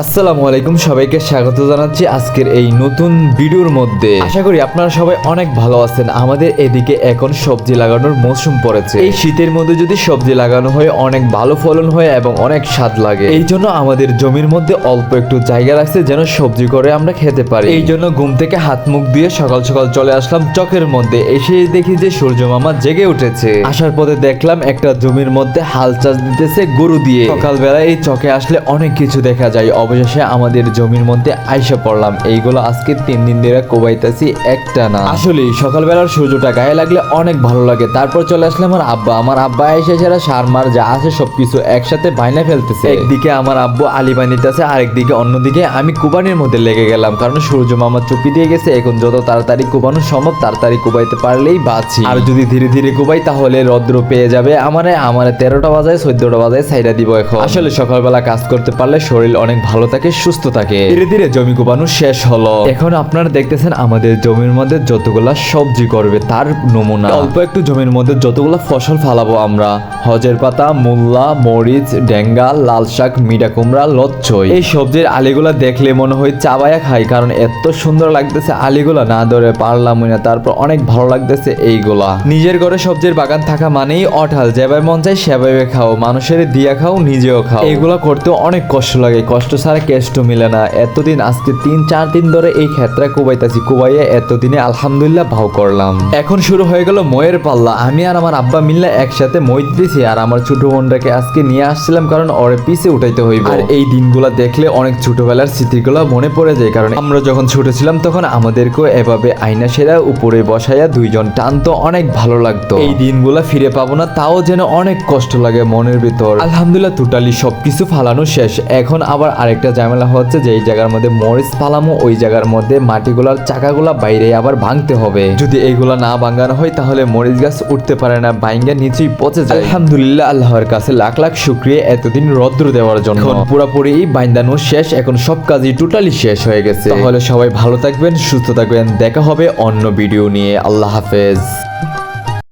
আসসালামু আলাইকুম, সবাইকে স্বাগত জানাচ্ছি আজকের এই নতুন ভিডিওর মধ্যে। আশা করি আপনারা সবাই অনেক ভালো আছেন। আমাদের এদিকে এখন সবজি লাগানোর মৌসুম পড়েছে। এই শীতের মধ্যে যদি সবজি লাগানো হয়, অনেক ভালো ফলন হয় এবং অনেক স্বাদ লাগে। এই জন্য আমাদের জমির মধ্যে অল্প একটু জায়গা রাখছে যেন সবজি করে আমরা খেতে পারি। এই জন্য ঘুম থেকে হাত মুখ দিয়ে সকাল সকাল চলে আসলাম চকের মধ্যে। এসে দেখি যে সূর্য মামা জেগে উঠেছে। আসার পথে দেখলাম একটা জমির মধ্যে হাল চাষ দিতেছে গরু দিয়ে। সকালবেলা এই চকে আসলে অনেক কিছু দেখা যায়। অবশেষে আমাদের জমির মধ্যে আইসা পড়লাম। এইগুলো আজকে তিন দিন ধরে কোবাইতেছি একটা না আসলে সকালবেলার সূর্যটা গায়ে লাগলে অনেক ভালো লাগে। তারপর চলে আসলে আমার আব্বা। আমার আব্বা এসে সেরা সার মার যা আছে সবকিছু একসাথে বাইনা ফেলতেছে। একদিকে আমার আব্বু আলি বানিতেছে, আরেকদিকে অন্যদিকে আমি কুবানির মধ্যে লেগে গেলাম। কারণ সূর্য মামা চুপি দিয়ে গেছে। এখন যত তাড়াতাড়ি কুবানো সম্ভব, তাড়াতাড়ি কুবাইতে পারলেই বাঁচি। আর যদি ধীরে ধীরে কুবাই, তাহলে রদ্র পেয়ে যাবে আমারে। আমারে তেরোটা বাজায়, চোদ্দটা বাজায় সাইডা দিব এখন। আসলে সকালবেলা কাজ করতে পারলে শরীর অনেক ভালো থাকে সুস্থ থাকে। ধীরে ধীরে জমি কুবানো শেষ হলো। এখন আপনারা দেখতেছেন আমাদের জমির মধ্যে যতগুলা সবজি করবে তার নমুনা। অল্প একটু জমির মধ্যে যতগুলা ফসল ফালাবো আমরা। হজের পাতা মূল্লা মরিচ ডেঙ্গা লাল শাক মিডা কুমড়া লচ্ছই। এই সবজির আলিগুলা দেখলে মনে হয় চাবায়া খাই কারণ এত সুন্দর লাগতেছে আলিগুলা। না ধরে পারলাম না তারপর অনেক ভালো লাগতেছে এইগুলা। নিজের ঘরে সবজির বাগান থাকা মানেই অঠাল। যেভাবে মন চায় সেভাবে খাও। মানুষের দিয়া খাও নিজেও খাও। এগুলা করতে অনেক কষ্ট লাগে। কষ্ট ছাড়া কেষ্ট মিলে না। এতদিন আজকে তিন, চার দিন ধরে এই ক্ষেত্রে কুবাইতাছি। কুবাইয়ে এতদিনে আলহামদুলিল্লাহ ভাও করলাম। এখন শুরু হয়ে গেল ময়ের পাল্লা। আমি আর আমার আব্বা মিল্লা একসাথে মই দিতেছি আর আমার ছোট বোনটাকে আজকে নিয়ে আসছিলাম কারণ ওরে পিছে উঠাইতে হইব। আর এই দিনগুলা দেখলে অনেক ছোটবেলার স্মৃতিগুলো মনে পড়ে যায় কারণ আমরা যখন ছোট ছিলাম তখন আমাদেরকেও এভাবে আয়না সেরা উপরে বসাইয়া দুইজন টানতো, অনেক ভালো লাগতো। এই দিনগুলো ফিরে পাবো না, তাও যেন অনেক কষ্ট লাগে মনের ভিতর। আলহামদুলিল্লাহ টোটালি সবকিছু ফালানো শেষ। এখন আবার আরেকটা ঝামেলা হচ্ছে যে এই জায়গার মধ্যে মরিচ ফালামো ওই জায়গার মধ্যে মাটিগুলার চাকাগুলা বাইরে আবার ভাঙতে হবে। যদি এইগুলা না ভাঙানো হয় তাহলে মরিচ গাছ উঠতে পারে না বাইঙ্গা নিচেই পচে যায়। আলহামদুলিল্লাহ আল্লাহর কাছে লাখ লাখ শুক্রিয়া এতদিন রদ্র দেওয়ার জন্য। পুরোপুরি বাইন্দানো শেষ এখন সব কাজই টোটালি শেষ হয়ে গেছে। তাহলে সবাই ভালো থাকবেন সুস্থ থাকবেন দেখা হবে অন্য ভিডিও নিয়ে। আল্লাহ হাফেজ।